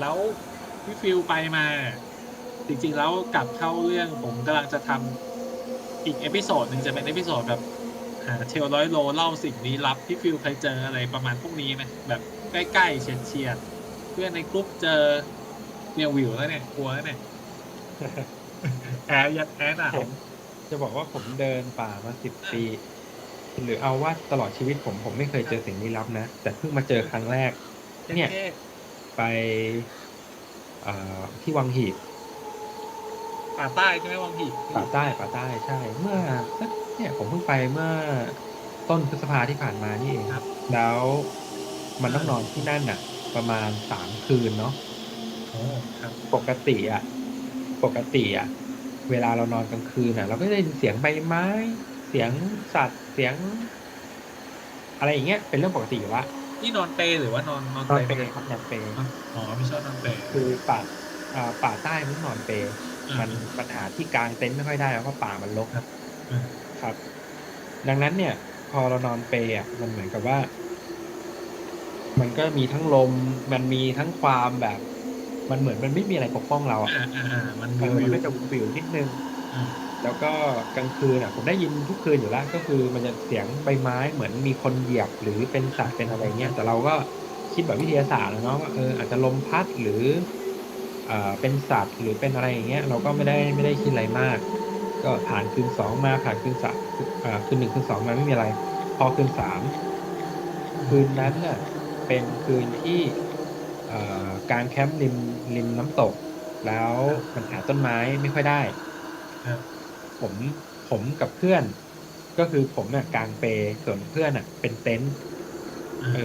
แล้วพี่ฟิลไปมา จริงๆแล้วกลับเข้าเรื่องผมกำลังจะทำอีกเอพิโซดหนึ่งจะเป็นเอพิโซดแบบหาเทลร้อยโลเล่าสิ่งลี้ลับพี่ฟิลเคยเจออะไรประมาณพวกนี้ไหมแบบใกล้ๆเฉียดเฉียดๆเพื่อนในกลุ่มเจอเนี่ยวิวแล้วเนี่ยกลัวแล้วเนี่ยแอร์ยัดแอร์อะผมจะบอกว่าผมเดินป่ามาสิบปี หรือเอาว่าตลอดชีวิตผมผมไม่เคยเจอสิ่งลี้ลับนะ แต่เพิ่งมาเจอครั้งแรก เนี่ย ไปเอ่อที่วังหีบป่าใต้ใช่ไหมวังหีบป่าใต้ป่าใต้ใช่ เมื่อสักเนี่ยผมเพิ่งไปเมื่อต้นพฤษภาที่ผ่านมานี่เองครับ แล้วมันต้องนอนที่นั่นน่ะ ประมาณสามคืนเนาะโอ้ครับปกติอะ ปกติอะ เวลาเรานอนกลางคืนอะ เราก็จะได้ยินเสียงใบไม้ เสียงสัตว์เสียง อะไรอย่างเงี้ยเป็นเรื่องปกติอยู่ละ นี่นอนเปรหรือว่านอนนอนนอนเปเปรรย์ครับนอนเปรย์อ๋อไม่ชอบนอนเปรคือป่าอ่าป่าใต้มันนอนเปรย์อ่ามันปัญหาที่กลางเต็นท์ไม่ค่อยได้เพราะป่ามันรกครับอ่าครับ ดังนั้นเนี่ย พอเรานอนเปรย์อะมันเหมือนกับว่า มันก็มีทั้งลม มันมีทั้งความแบบ มันเหมือนมันไม่มีอะไรปกป้องเราอะอ่าอ่าอ่ามันเอวิวอมันวิวก็จะวิวนิดนึงอ่า แล้วก็กลางคืนอะผมได้ยินทุกคืนอยู่แล้ว ก็คือมันจะเสียงใบไม้เหมือนมีคนเหยียบหรือเป็นสัตว์เป็นอะไรเงี้ยแต่เราก็คิดแบบวิทยาศาสตร์นะเนาะว่าเอออาจจะลมพัดหรือเอ่อเป็นสัตว์หรือเป็นอะไรอย่างเงี้ย เราก็ไม่ได้ไม่ได้คิดอะไรมาก ก็ผ่านคืนสองมาผ่านคืนสามอ่าคืนหนึ่งคืนสองมาไม่มีอะไร พอคืนสามคืนนั้นน่ะเป็นคืนที่เอ่อการแคมป์ริมริมน้ำตก แล้วมันหาต้นไม้ไม่ค่อยได้ครับ ผมผมกับเพื่อน ก็คือผมเนี่ยกางเปรส่วนเพื่อนอะ เป็นเต็นท์เออ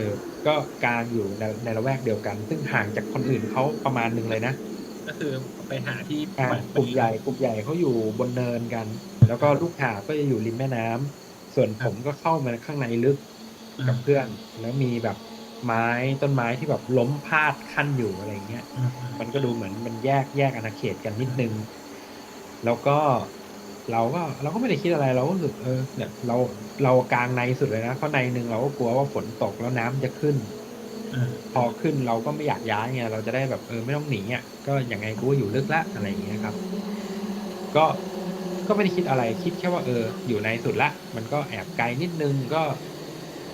ก็กางอยู่ในในละแวกเดียวกัน ซึ่งห่างจากคนอื่นเขาประมาณหนึ่งเลยนะก็คือไปหาที่อ่าเปิดกลุ่มใหญ่กลุ่มใหญ่เขาอยู่บนเนินกัน แล้วก็ลูกหาบก็จะอยู่ริมแม่น้ำส่วนผมก็เข้ามาข้างในลึกกับเพื่อน แล้วมีแบบไม้ต้นไม้ที่แบบล้มพาดขั้นอยู่อะไรเงี้ยอ่าอ่ามันก็ดูเหมือนมันแยกแยกอาณาเขตกันนิดนึง แล้วก็ เราก็เราก็ไม่ได้คิดอะไรเราก็รู้สึกเออเนี่ยเราเรากลางในสุดเลยนะเพราะในหนึ่งเราก็กลัวว่าฝนตกแล้วน้ำจะขึ้นอ่าพอขึ้นเราก็ไม่อยากย้ายไงเราจะได้แบบเออไม่ต้องหนีอะก็ยังไงกูก็อยู่ลึกละอะไรอย่างเงี้ยครับ ก็ก็ไม่ได้คิดอะไรคิดแค่ว่าเออ อยู่ในสุดละ มันก็แอบไกลนิดนึงก็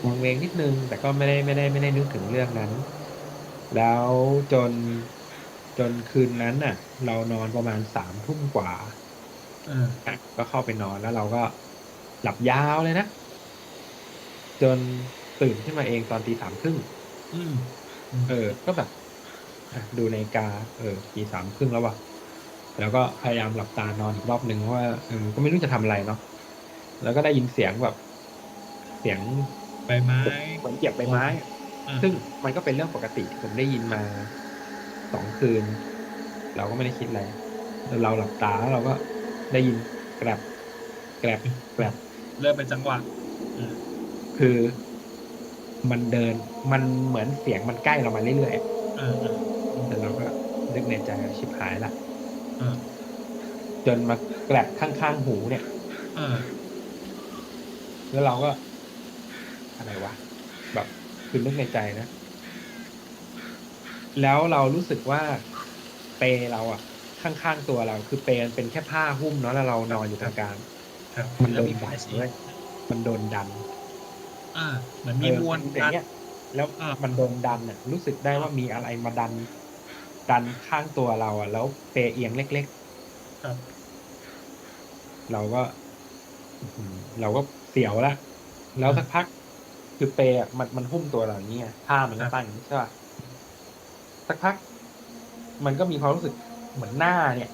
วังเวงนิดนึง แต่ก็ไม่ได้ไม่ได้ไม่ได้นึกถึงเรื่องนั้น แล้วจนจนคืนนั้นน่ะ เรานอนประมาณสามทุ่มกว่า อ่าอะก็เข้าไปนอนแล้วเราก็หลับยาวเลยนะ จนตื่นขึ้นมาเองตอนตีสามครึ่ง อืมเออ ก็แบบอะดูในาฬิกา เออตีสามครึ่งแล้วว่ะ แล้วก็พยายามหลับตานอนอีกรอบหนึ่งเพราะว่าเออก็ไม่รู้จะทำอะไรเนาะ แล้วก็ได้ยินเสียงแบบ เสียงใบไม้เหมือนเหยียบใบไม้ อ่าซึ่งมันก็เป็นเรื่องปกติ ผมได้ยินมาสองคืน เราก็ไม่ได้คิดอะไรแล้วเราหลับตาแล้วเราก็ ได้ยินแกรบแกรบแกรบเริ่มเป็นจังหวะอ่าคือมันเดินมันเหมือนเสียงมันใกล้เรามาเรื่อยอ่าอ่าๆแต่เราก็นึกในใจว่าชิบหายละอ่าจนมาแกรบข้างๆหูเนี่ยอ่าแล้วเราก็ อะไรวะ แบบคือนึกในใจนะ แล้วเรารู้สึกว่าเปลเราอะ ข้างๆตัวเรา คือเปลมันเป็นแค่ผ้าหุ้มเนาะแล้วเรานอนอยู่ตรงกลางครับมันโดแล้วนมีดัไฟนสีด้วยมันโดนดัน อ่าเหมือนมีเออมวลเป็นอย่างเงี้ยแล้วอ่ามันโดนดันอะรู้สึกได้ว่ามีอะไรมาดัน ดันข้างตัวเราอะแล้วเปลเอียงเล็ก ครับ ๆ เราก็อื้อหือเราก็เสียวละแล้วสักพัก คือเปลอะมันมันหุ้มตัวเราอย่างนี้ไงผ้ามันก็ตั้งอย่างนี้ใช่ป่ะสักพัก มันก็มีความรู้สึก เหมือนหน้าเนี่ย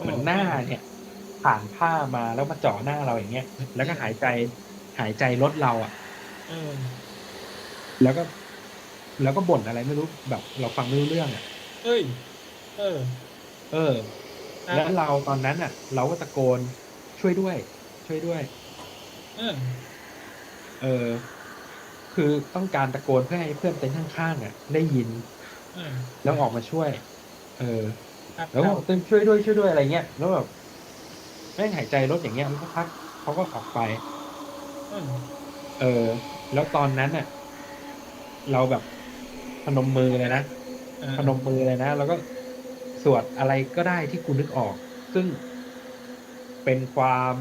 เหมือนหน้าเนี่ย ผ่านผ้ามาแล้วมาเจาะหน้าเราอย่างเงี้ย แล้วก็หายใจหายใจลดเราอะเออแล้วก็ แล้วก็บ่นอะไรไม่รู้แบบ เราฟังไม่รู้เรื่องอะเอ้ย เออ เออ แล้วเราตอนนั้นอะ เราก็ตะโกนช่วยด้วย ช่วยด้วย เออ เออ คือต้องการตะโกนเพื่อให้เพื่อนเต็นท์ข้างๆอะ ได้ยินเออแล้วออกมาช่วย เออ ครับแล้วก็บอกเต้นช่วยด้วยช่วยด้วยอะไรเงี้ยแล้วแบบแม่งหายใจลดอย่างเงี้ยแล้วสักพักเขาก็ออกไปเออเออ แล้วตอนนั้นน่ะ เราแบบพนมมือเลยนะเออพนมมือเลยนะแล้วก็สวดอะไรก็ได้ที่กูนึกออก ซึ่งเป็นความ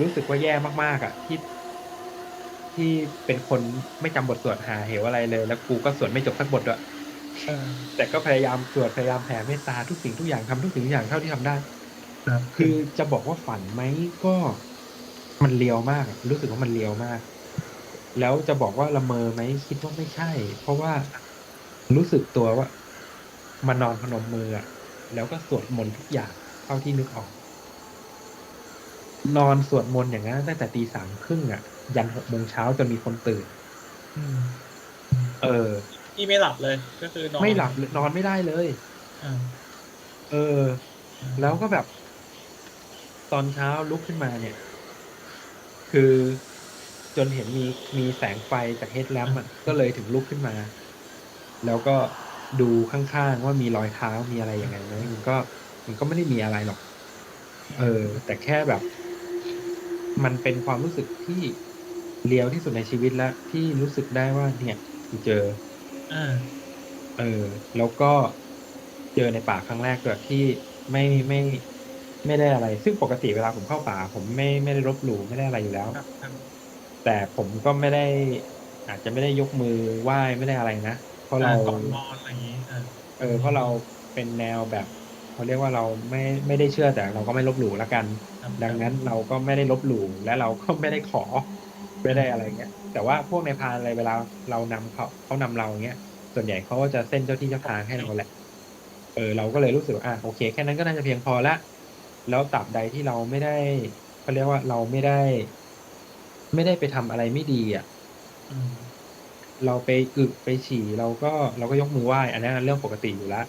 รู้สึกว่าแย่มากๆอะที่ที่เป็นคนไม่จำบทสวดหาเหวอะไรเลย แล้วกูก็สวดไม่จบสักบทด้วย เออแต่ก็พยายามสวดพยายามแผ่เมตตาทุกสิ่งทุกอย่างทำทุกสิ่งทุกอย่างเท่าที่ทำได้ครับคือจะบอกว่าฝันไหมก็มันเลียวมากอะรู้สึกว่ามันเลียวมาก แล้วจะบอกว่าละเมอไหมคิดว่าไม่ใช่ เพราะว่ารู้สึกตัวว่ามานอนพนมมืออะแล้วก็สวดมนต์ทุกอย่างเท่าที่นึกออก นอนสวดมนต์อย่างนั้นตั้งแต่ตีสามครึ่งอะยันหกโมงเช้าจนมีคนตื่นอืมเออ พี่ไม่หลับเลย ก็คือนอนไม่หลับเลยนอนไม่ได้เลย อ่า เออ แล้วก็แบบ ตอนเช้าลุกขึ้นมาเนี่ย คือจนเห็นมีมีแสงไฟจากเฮดแลมป์อะก็เลยถึงลุกขึ้นมา แล้วก็ดูข้างๆว่ามีรอยเท้ามีอะไรยังไงไหมมันก็ มันก็ไม่ได้มีอะไรหรอก เออ แต่แค่แบบ มันเป็นความรู้สึกที่เลียวที่สุดในชีวิตแล้วที่รู้สึกได้ว่าเนี่ยกูเจอ อ่า เออ แล้วก็เจอในป่าครั้งแรกด้วยที่ไม่ไม่ไม่ได้อะไร ซึ่งปกติเวลาผมเข้าป่า ผมไม่ไม่ได้ลบหลู่ไม่ได้อะไรอยู่แล้ว ครับครับแต่ผมก็ไม่ได้ อาจจะไม่ได้ยกมือไหว้ไม่ได้อะไรนะเพราะเรา ก่อนนอนอะไรอย่างนี้อ่าเออเพราะเราเป็นแนวแบบเขาเรียกว่าเราไม่ไม่ได้เชื่อแต่เราก็ไม่ลบหลู่แล้วกัน ครับดังนั้นเราก็ไม่ได้ลบหลู่และเราก็ไม่ได้ขอไม่ได้อะไรเงี้ย แต่ว่าพวกในพรานอะไรเวลาเรานำเขาเขานำเราเงี้ย ส่วนใหญ่เขาก็จะเส้นเจ้าที่เจ้าทางให้เราแหละเออเราก็เลยรู้สึกว่าอะโอเค แค่นั้นก็น่าจะเพียงพอละแล้วตราบใดที่เราไม่ได้เขาเรียกว่าเราไม่ได้ ไม่ได้ไปทำอะไรไม่ดีอะอืมเราไปอึไปฉี่ เราก็เราก็ยกมือไหว้อันนั้นเรื่องปกติอยู่แล้ว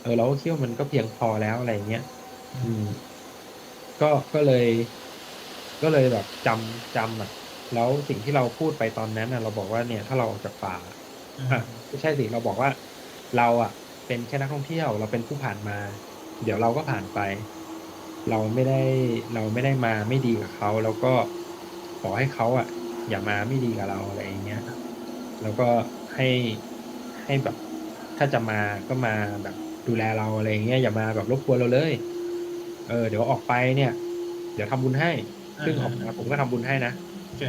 เออเราก็คิดว่ามันก็เพียงพอแล้วอะไรเงี้ยอืม ก็ก็เลย ก็เลยแบบจำจำอะ แล้วสิ่งที่เราพูดไปตอนนั้นอะเราบอกว่าเนี่ยถ้าเราออกจากป่าอะไม่ใช่สิเราบอกว่า เราอะ เป็นแค่นักท่องเที่ยว เราเป็นผู้ผ่านมา เดี๋ยวเราก็ผ่านไป เราไม่ได้เราไม่ได้มาไม่ดีกับเขาแล้วก็ขอให้เขาอะ อย่ามาไม่ดีกับเราอะไรอย่างเงี้ยแล้วก็ให้ให้แบบ ถ้าจะมาก็มาแบบ ดูแลเราอะไรอย่างเงี้ยอย่ามาแบบรบกวนเราเลย เออ เดี๋ยวออกไปเนี่ย เดี๋ยวทำบุญให้ ซึ่งออกมาผมก็ทำบุญให้นะโอ เค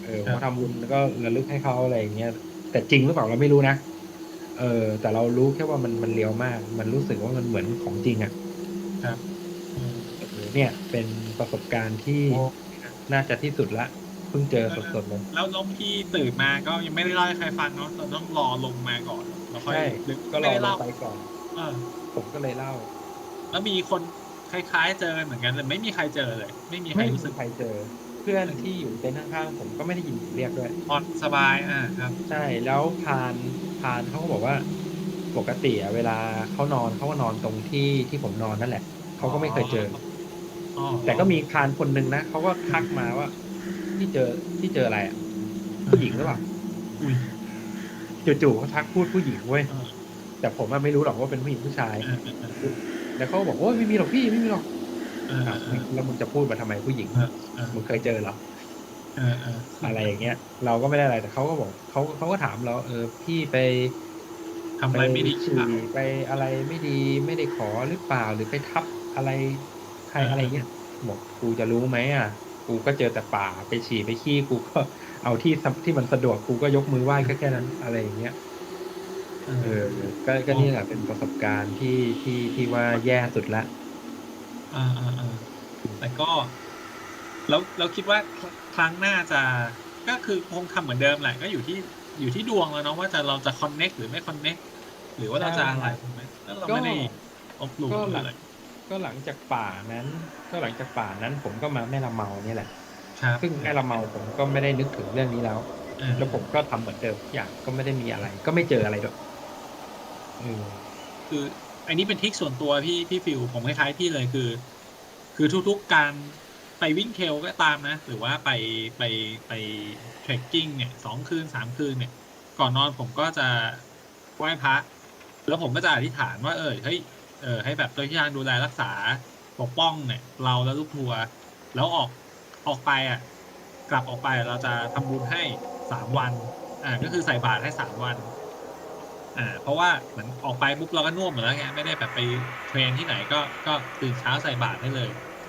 เออครับเขาทำบุญแล้วก็ระลึกให้เขาอะไรอย่างเงี้ยแต่จริงหรือเปล่าเราไม่รู้นะเออ แต่เรารู้แค่ว่ามันมันเลียวมาก มันรู้สึกว่ามันเหมือนของจริงอะ่ะครับอืมเออเนี่ย เป็นประสบการณ์ที่โอ้ น่าจะที่สุดละเพิ่งเจอสดๆเลย แล้วลมที่ตื่นมาก็ยังไม่ได้เล่าให้ใครฟังเนาะเราต้องรอลงมาก่อนแล้วค่อยใช่ดึกก็รไม่อได้ลเล่างไปก่อน เออ ผมก็เลยเล่า แล้วมีคนคล้าย ๆ เจอเหมือนกันแต่ไม่มีใครเจอเลย ไม่มีใครไม่รู้มีสึก ใครเจอ เพื่อนที่อยู่เต็นท์ข้างๆผมก็ไม่ได้ยินเสียงเรียกด้วยผ่อนสบายอ่าครับ ใช่แล้วพานพานเขาก็บอกว่า ปกติอะเวลาเขานอนเขาก็นอนตรงที่ที่ผมนอนนั่นแหละเขาก็ไม่เคยเจอ อ๋อแต่ก็มีพานคนหนึ่งนะเขาก็ทักมาว่า ที่เจอที่เจออะไรอะผู้หญิงหรือเปล่าอุ้ยจู่ๆเขาทักพูดผู้หญิงเว้ยเออแต่ผมอะไม่รู้หรอกว่าเป็นผู้หญิงผู้ชายเออเออแล้วเขาก็บอกโอ้ยไม่มีหรอกพี่ไม่มีหรอก เอออ้าวเออแล้วมึงจะพูดมาทำไมผู้หญิงเออเออมึงเคยเจอเหรอเออเอออะไรอย่างเงี้ย เราก็ไม่ได้อะไรแต่เขาก็บอกเขาเขาก็ถามเราเออพี่ไปทำอะไรไม่ดีฉี่อะไปอะไรไม่ดีไม่ได้ขอหรือเปล่าหรือไปทับอะไรใครเอออะไรเงี้ยบอกกูจะรู้ไหมอะ กูก็เจอแต่ป่าไปฉี่ไปขี้กูก็เอาที่สะที่มันสะดวกกูก็ยกมือไหว้ก็แค่นั้นอะไรอย่างเงี้ยเอเอออก็ก็นี่แหละเป็นประสบการณ์ที่ที่ที่ว่าแย่สุดละ อ่าอ่าอ่าแต่ก็ แล้วเราคิดว่าครั้งหน้าจะก็คือคงทำเหมือนเดิมแหละ ก็อยู่ที่อยู่ที่ดวงแล้วเนาะว่าจะเราจะคอนเน็กหรือไม่คอนเน็กหรือว่าเราจะอะไรถูกไหมแล้วเราไม่ได้อบหลู่ก็หรือหลัอะงไรก็หลังจากป่านั้น ก็หลังจากป่านั้นผมก็มาแม่ละเมาเนี่ยแหละ ครับซึ่งแม่ละเมาผมก็ไม่ได้นึกถึงเรื่องนี้แล้วเออแล้วผมก็ทำเหมือนเดิมทุกอย่างก็ไม่ได้มีอะไร ก็ไม่เจออะไรด้วยอืม คือ อันนี้เป็นทริคส่วนตัวพี่พี่ฟิวผมคล้ายๆพี่เลยคือ คือทุกๆการไปวิ่งเทลก็ตามนะ หรือว่าไปไปไปเทรคกิ้งเนี่ยสองคืนสามคืนเนี่ย ก่อนนอนผมก็จะไหว้พระ แล้วผมก็จะอธิษฐานว่า เออเฮ้ยเออให้แบบตัวที่ทางดูแลรักษาปกป้องเนี่ย เราและลูกทัวร์แล้วออกออกไปอะ กลับออกไปเราจะทำบุญให้สามวันอ่าก็คือใส่บาตรให้สามวัน อ่าเพราะว่าเหมือนออกไปปุ๊บเราก็น่วมอยู่แล้วไงไม่ได้แบบไปเทรนที่ไหนก็ก็ตื่นเช้าใส่บาตรได้เลย